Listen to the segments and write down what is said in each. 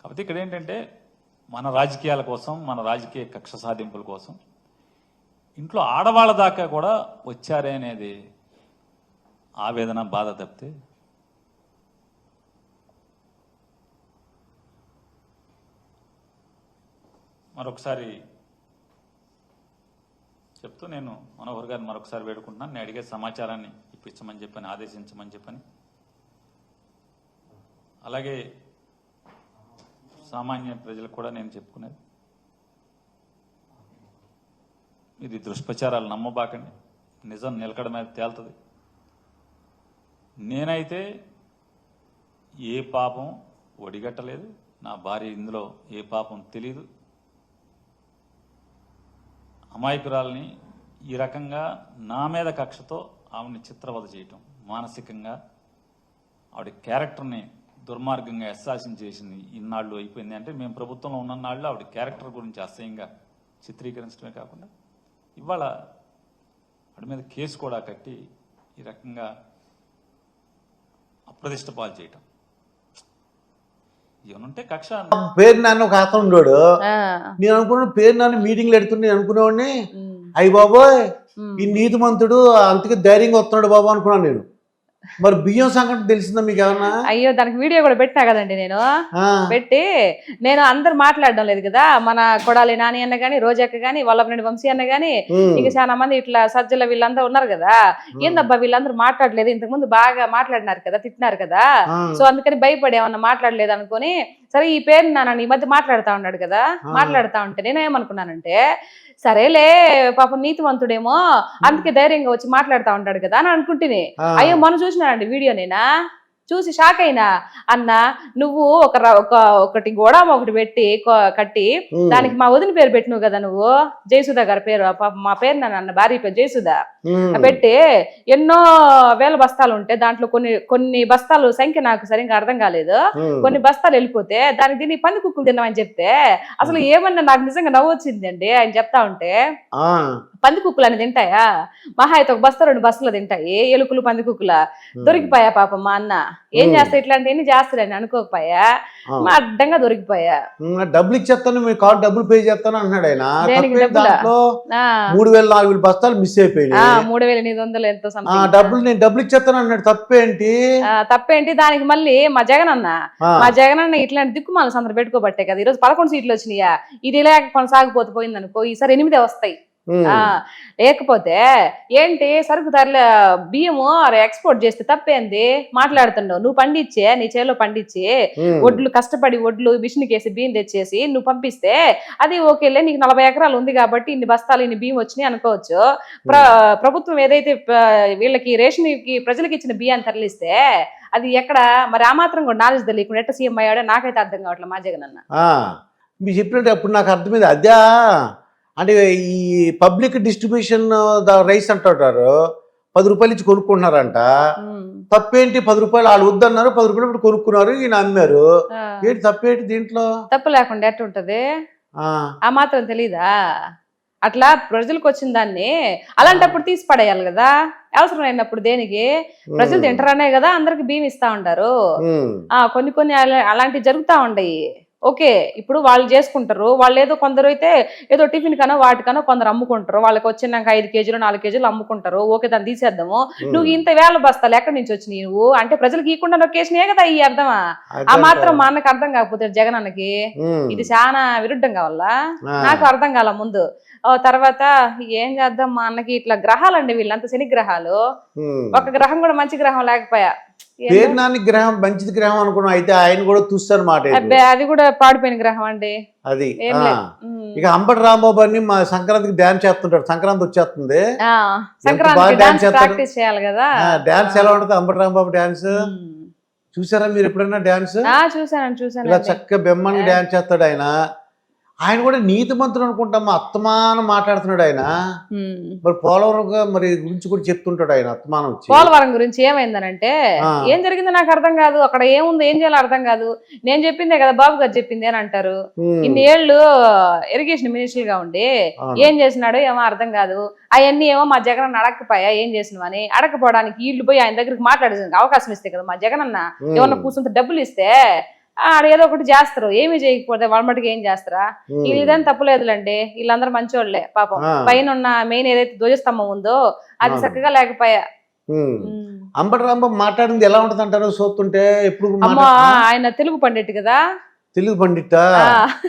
కాకపోతే ఇక్కడ ఏంటంటే మన రాజకీయాల కోసం మన రాజకీయ కక్ష సాధింపుల కోసం ఇంట్లో ఆడవాళ్ళ దాకా కూడా వచ్చారే అనేది ఆవేదన బాధ తప్పితే మరొకసారి చెప్తూ నేను మనోహర్ గారిని మరొకసారి వేడుకుంటున్నాను. నేను అడిగే సమాచారాన్ని ఇప్పించమని చెప్పని ఆదేశించమని చెప్పని అలాగే సామాన్య ప్రజలకు కూడా నేను చెప్పుకునేది. ఇది దుష్ప్రచారాలు నమ్మబాకండి. నిజం నిలకడ మీద తేలుతుంది. నేనైతే ఏ పాపం ఒడిగట్టలేదు. నా భార్య ఇందులో ఏ పాపం తెలీదు. అమాయకురాల్ని ఈ రకంగా నా మీద కక్షతో ఆవిడని చిత్రవద చేయటం మానసికంగా ఆవిడ క్యారెక్టర్ని దుర్మార్గంగా అసాసిన్ చేసింది ఇన్నాళ్ళు అయిపోయింది. అంటే మేము ప్రభుత్వంలో ఉన్న నాళ్ళు ఆవిడ క్యారెక్టర్ గురించి అసహ్యంగా చిత్రీకరించడమే కాకుండా ఇవాళ ఆవిడ మీద కేసు కూడా కట్టి ఈ రకంగా అప్రదిష్ట పాలు చేయటం. ఏమనుంటే కక్ష పేరు నాన్న ఒక అతను ఉన్నాడు ఆ, నేను అనుకున్నాను పేరు నాన్న మీటింగ్లు ఎడుతుండే అనుకునేవాడిని. అయ్యి బాబోయ్. ఈ నీతిమంతుడు అంతకి ధైర్యంగా వస్తున్నాడు బాబు అనుకున్నాను నేను. మరి బియ్యం సంగతి తెలిసిందా మీకు ఏమన్నా? అయ్యో దానికి వీడియో కూడా పెట్టినా కదండి నేను. పెట్టి నేను అందరు మాట్లాడడం లేదు కదా. మన కొడాలి నాని అన్న గాని రోజక్క గాని వల్లభనేని వంశీ అన్న గాని ఇంకా చాలా మంది ఇట్లా సజ్జల వీళ్ళందరూ ఉన్నారు కదా. ఏందబ్బా వీళ్ళందరూ మాట్లాడలేదు? ఇంతకు ముందు బాగా మాట్లాడినారు కదా తిట్టినారు కదా. సో అందుకని భయపడి ఏమన్నా మాట్లాడలేదు అనుకొని సరే ఈ పేరు నాన్న ఈ మధ్య మాట్లాడుతా ఉన్నాడు కదా. మాట్లాడుతా ఉంటే నేను ఏమనుకున్నానంటే సరేలే పాపం నీతివంతుడేమో అందుకే ధైర్యంగా వచ్చి మాట్లాడుతా ఉంటాడు కదా అని అనుకుంటుని. అయ్యో మొన్న చూసినానండి వీడియో నేనా? చూసి షాక్ అయినా? అన్న నువ్వు ఒక ఒక ఒకటి గోడామ ఒకటి పెట్టి కట్టి దానికి మా వదిన పేరు పెట్టినవు కదా నువ్వు? జయసుధ గారి పేరు. మా పేరు నన్ను అన్న భార్య పేరు జయసుధ. పెట్టి ఎన్నో వేల బస్తాలు ఉంటే దాంట్లో కొన్ని కొన్ని బస్తాలు సంఖ్య నాకు సరిగ్గా అర్థం కాలేదు. కొన్ని బస్తాలు వెళ్ళిపోతే దానికి దీన్ని పంది కుక్కులు తిన్నామని చెప్తే అసలు ఏమన్నా నాకు నిజంగా నవ్వు వచ్చిందండి? ఆయన చెప్తా ఉంటే. పంది కుక్కులు అని తింటాయా? మహా అయితే ఒక బస్తా రెండు బస్సులు తింటాయి. ఎలుకలు పంది కుక్కుల ఉమ్, దొరికిపోయా పాపం మా అన్న. ఏం. చేస్తా ఇట్లాంటివన్నీ చేస్తాడని అనుకోకపోయా. మా అడ్డంగా దొరికిపోయా. డబ్బులు ఇచ్చేస్తాను మీ కార్డు డబ్బులు పే చేస్తాను అన్నాడు ఆయన. మూడు వేల నాలుగు వేల బస్తాలు మిస్ ఆ, అయిపోయినాయి మూడు వేల ఎనిమిది వందలు ఎంతో డబ్బులు నేను డబ్బులు ఇచ్చేస్తాను అన్నాడు. తప్పేంటి? ఆ, తప్పేంటి? దానికి మళ్ళీ మా జగన్ అన్న. మా జగన్ అన్న ఇట్లాంటి దిక్కుమాల సందరు పెట్టుకోబట్టే కదా. ఈరోజు పదకొండు సీట్లు వచ్చినాయా? ఇది ఇలా కొనసాగిపోతే పోయింది అనుకో ఈసారి ఎనిమిదే వస్తాయి. లేకపోతే ఏంటి సరుకు ధరల బియ్యము ఎక్స్పోర్ట్ చేస్తే తప్పేంది? మాట్లాడుతుండవు. నువ్వు పండించే నీ చేలో పండించి ఒడ్లు కష్టపడి ఒడ్లు మిషన్కి వేసి బియ్యం తెచ్చేసి నువ్వు పంపిస్తే అది ఓకేలే నీకు నలభై ఎకరాలు ఉంది కాబట్టి ఇన్ని బస్తాలు ఇన్ని బియ్యం వచ్చినాయి అనుకోవచ్చు. ప్ర ప్రభుత్వం ఏదైతే వీళ్ళకి రేషన్కి ప్రజలకు ఇచ్చిన బియ్యాన్ని తరలిస్తే అది ఎక్కడ? మరి ఆ మాత్రం కూడా నాలెడ్జ్ తెలియకుండా ఎట్ట సీఎం అయ్యాడో నాకైతే అర్థం కావట్లేదు మా జగన్ అన్న మీరు చెప్పినట్టు అప్పుడు నాకు అర్థమైంది. అదే అంటే ఈ పబ్లిక్ డిస్ట్రిబ్యూషన్ రైస్ అంటుంటారు పది రూపాయలు ఇచ్చి కొనుక్కుంటున్నారంట. తప్పేంటి పది రూపాయలు వాళ్ళు వద్దన్నారు పది రూపాయలు ఇప్పుడు కొనుక్కున్నారు ఈయన అమ్మారు. ఏంటి తప్పేంటి దీంట్లో? తప్పు లేకుండా ఎట్టుంటది ఆ, ఆ మాత్రం తెలీదా? అట్లా ప్రజలకు వచ్చిన దాన్ని అలాంటప్పుడు తీసి పడేయాలి కదా. అవసరం అయినప్పుడు దేనికి? ప్రజలు తింటారనే కదా అందరికి బియ్యం ఇస్తా ఉంటారు ఆ కొన్ని కొన్ని అలా- అలాంటివి జరుగుతా ఉండయి. ఓకే ఇప్పుడు వాళ్ళు చేసుకుంటారు. వాళ్ళు ఏదో కొందరు అయితే ఏదో టిఫిన్ కనో వాటికనో కొందరు అమ్ముకుంటారు. వాళ్ళకి వచ్చినాక ఐదు కేజీలు నాలుగు కేజీలు అమ్ముకుంటారు. ఓకే దాన్ని తీసేద్దాము. నువ్వు ఇంత వేల బస్తాలు ఎక్కడి నుంచి వచ్చినాయి నువ్వు? అంటే ప్రజలకు ఇవ్వకుండా నొక్కేసినాయే కదా ఈ అర్థమా? ఆ మాత్రం మా అన్నకి అర్థం కాకపోతే జగన్ అన్నకి ఇది చాలా విరుద్ధం కావాలా? ఆ, నాకు అర్థం కాల ముందు. తర్వాత ఏం చేద్దాం మా అన్నకి ఇట్లా గ్రహాలండి వీళ్ళంతా శని గ్రహాలు. ఒక గ్రహం కూడా మంచి గ్రహం లేకపోయా? ఏందో. పేరు నాని గ్రహం మంచిది గ్రహం అనుకున్నాం. అయితే ఆయన కూడా చూస్తానమాట అబ్బే అది కూడా పాడిపోయిన గ్రహం అండి. అది. ఇక అంబటి రాంబాబు అని మా సంక్రాంతికి డాన్స్ చేస్తుంటాడు. సంక్రాంతి వచ్చేస్తుంది. డాన్స్ చేస్తారు. ప్రాక్టీస్ చేయాలి కదా. డాన్స్ ఎలా ఉంటుంది? అంబటి రాంబాబు డాన్స్. చూసారా మీరు ఎప్పుడైనా డాన్స్ ఆ చూసాను ఇలా చూసాను చక్కగా బెమ్మని డాన్స్ చేస్తాడు ఆయన. ఆయన కూడా నీతి మంత్రులు అనుకుంటామా? అత్తమానం మాట్లాడుతున్నాడు ఆయన. మరి పోలవరం మరి గురించి కూడా చెప్తుంటాడు ఆయన అత్తమానం పోలవరం గురించి ఏమైందనంటే. ఏం జరిగిందో నాకు అర్థం కాదు. అక్కడ ఏముంది ఏం చేయాలో అర్థం కాదు. నేను చెప్పిందే కదా బాబు గారు చెప్పింది అని అంటారు. ఇన్ని ఏళ్ళు ఇరిగేషన్ మినిస్టర్గా ఉండి. ఏం చేసినాడో ఏమో అర్థం కాదు. అవన్నీ ఏమో మా జగన్ అడగకపోయా ఏం చేసినవని. అడగపోవడానికి వీళ్ళు పోయి ఆయన దగ్గరికి మాట్లాడే అవకాశం ఇస్తే కదా మా జగన్ అన్న ఏమన్నా కూర్చుంటే డబ్బులు ఇస్తే ఏదో ఒకటి చేస్తారు ఏమీ చేయకపోతే వాళ్ళ మటుకు ఏం చేస్తారా వీళ్ళదేం తప్పులేదులేండి వీళ్ళందరూ మంచోళ్ళే పాపం. పైన ఉన్న మెయిన్ ఏదైతే ధ్వజస్తంభం ఉందో అది. చక్కగా లేకపోయా ఉమ్. ఉమ్. అంబటి రాంబ మాట్లాడింది ఎలా ఉంటది అంటారు చూస్తుంటే ఎప్పుడు? ఆయన తెలుగు పండిట్ కదా తెలుగు పండిత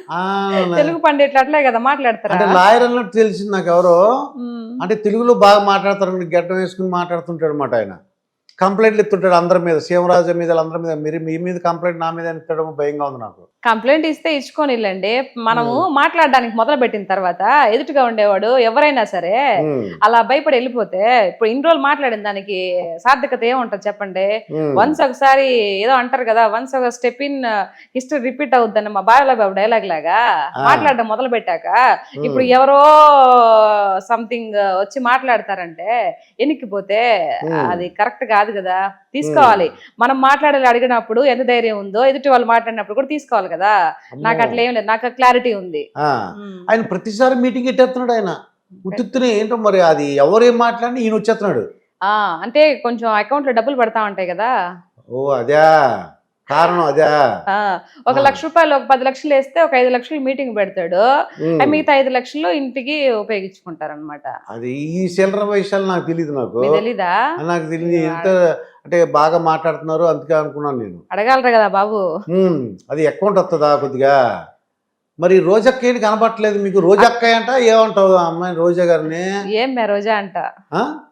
ఆ, తెలుగు పండిట్లు అట్లే కదా మాట్లాడతారా అంటే లాయర్ అన్నట్టు తెలిసింది నాకు ఎవరో. అంటే తెలుగులో బాగా మాట్లాడతారు గడ్డం వేసుకుని మాట్లాడుతుంటాడు అనమాట ఆయన కంప్లైంట్లు ఎత్తుంటాడు అందరి మీద సీమరాజు మీద అందరి మీద. మీరు మీ మీద కంప్లైంట్ నా మీద ఎత్తడం భయంగా ఉంది నాకు. కంప్లైంట్ ఇస్తే ఇచ్చుకోనిళ్ళండి. మనము మాట్లాడడానికి మొదలు పెట్టిన తర్వాత ఎదుటిగా ఉండేవాడు ఎవరైనా సరే అలా భయపడి వెళ్ళిపోతే ఇప్పుడు ఇన్ని రోజులు మాట్లాడిన దానికి సార్థకత ఏముంటది చెప్పండి? వన్స్ ఒకసారి ఏదో అంటారు కదా వన్స్ ఒక స్టెప్ ఇన్ హిస్టరీ రిపీట్ అవుద్దని మా బాబాయ్ బాబు డైలాగ్ లాగా. మాట్లాడడం మొదలు పెట్టాక ఇప్పుడు ఎవరో సంథింగ్ వచ్చి మాట్లాడతారంటే ఎనిక్కిపోతే ఉమ్. అది కరెక్ట్ కాదు కదా. తీసుకోవాలి. మనం మాట్లాడాలి అడిగినప్పుడు ఎంత ధైర్యం ఉందో ఎదుటి వాళ్ళు మాట్లాడినప్పుడు కూడా తీసుకోవాలి కదా. నాకు అట్లా ఏం లేదు నాకు క్లారిటీ ఉంది. ఆయన ప్రతిసారి మీటింగ్ ఎట్టేస్తున్నాడు ఆయన. ఉత్తుత్తునే ఏంటో మరి అది ఎవరేం మాట్లాడి ఈయన వచ్చేస్తున్నాడు. ఆ అంటే కొంచెం అకౌంట్లో డబ్బులు పడతా ఉంటాయి కదా. ఓ అదే. కారణం అదే. ఒక. లక్ష రూపాయలు ఒక పది లక్షలు వేస్తే ఒక ఐదు లక్షలు మీటింగ్ పెడతాడు. మిగతా ఐదు లక్షలు ఇంటికి ఉపయోగించుకుంటారు అనమాట అది ఈ చిల్లర విషయాలు నాకు తెలియదు నాకు. తెలీదా? నాకు తెలియదు ఎంత అంటే బాగా మాట్లాడుతున్నారు అందుకే అనుకున్నాను నేను. అడగలరు కదా బాబు. అది అకౌంట్ వస్తుందా కొద్దిగా? మరి రోజక్క ఏంటి కనపట్లేదు మీకు? రోజక్క అంట ఏమంటావు అమ్మాయి రోజా గారిని? ఏం మే రోజా అంట?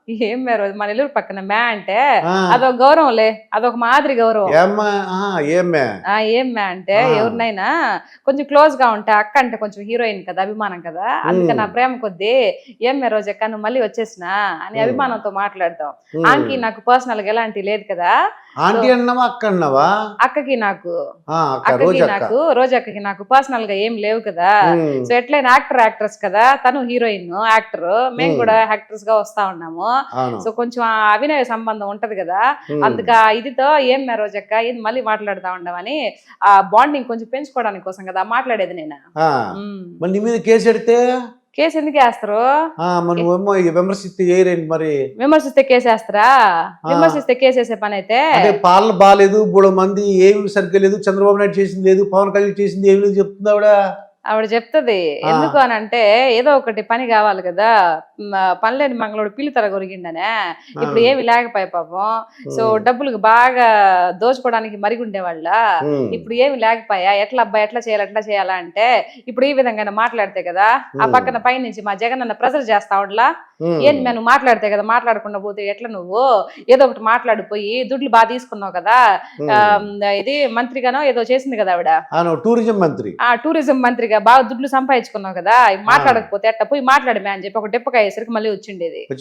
ఏం మే రోజా మన ఇల్లు పక్కన మే అంటే అదొక గౌరవంలే అదొక మాదిరి గౌరవం. ఏం మే అంటే. ఎవరినైనా కొంచెం క్లోజ్గా ఉంటే అక్క అంటే కొంచెం హీరోయిన్ కదా అభిమానం కదా అందుకని నా ప్రేమ కొద్దీ ఏం మే రోజక్క నువ్వు మళ్ళీ వచ్చేసినా అని. అభిమానంతో మాట్లాడతాం. ఉమ్. ఆంకి నాకు పర్సనల్గా ఎలాంటి లేదు కదా. ఆంటీ అన్నావా అక్క అన్నావా? అక్కకి నాకు అక్క అక్కకి నాకు రోజక్కకి నాకు పర్సనల్గా ఏం లేవు కదా. సో ఎట్లయినా యాక్టర్ యాక్ట్రెస్ కదా తను హీరోయిన్ యాక్టర్ మేము. కూడా యాక్టర్స్గా వస్తా ఉన్నాము. సో కొంచెం ఆ అభినయ సంబంధం ఉంటది కదా. అందుక ఇదితో ఏం రోజక్క? ఇది మళ్ళీ మాట్లాడుతా ఉండమని ఆ బాండింగ్ కొంచెం పెంచుకోవడానికి కోసం కదా మాట్లాడేది నేను? నీ మీద కేసు ఎడితే కేసు ఎందుకు వేస్తారు? విమర్శిస్తే ఏరేంటి మరి? విమర్శిస్తే కేసు వేస్తారా? విమర్శిస్తే కేసు వేసే పని అయితే? పాలన బాగాలేదు మూడు మంది ఏమి సరిగ్గా లేదు చంద్రబాబు నాయుడు చేసింది లేదు పవన్ కళ్యాణ్ చేసింది ఏమి లేదు చెప్తుంది ఆవిడ చెప్తది. ఎందుకు అని అంటే ఏదో ఒకటి పని కావాలి కదా పనిలేని మంగళోడు పిల్లి కొరిగిండనే. ఇప్పుడు ఏమి లేకపోయా పాపం. సో డబ్బులకు బాగా దోచుకోవడానికి మరిగుండే వాళ్ళ ఉమ్, ఇప్పుడు ఏమి లేకపోయా ఎట్లా అబ్బాయి ఎట్లా చేయాలి ఎట్లా చేయాలా అంటే ఇప్పుడు ఈ విధంగా మాట్లాడితే కదా ఆ పక్కన పై నుంచి మా జగన్ అన్న ప్రెజర్ చేస్తా ఉండలా. మేము నువ్వు మాట్లాడితే కదా మాట్లాడకుండా పోతే ఎట్లా నువ్వు? ఏదో ఒకటి మాట్లాడిపోయి దుడ్లు బాగా తీసుకున్నావు కదా ఇది మంత్రిగానో ఏదో చేసింది కదా ఆవిడ? టూరిజం మంత్రి. ఆ టూరిజం మంత్రిగా బాగా దుడ్లు సంపాదించుకున్నావు కదా మాట్లాడకపోతే అట్ట పోయి మాట్లాడమే అని చెప్పి ఒక డెప్పకాయ వేసరికి మళ్ళీ వచ్చిండేది.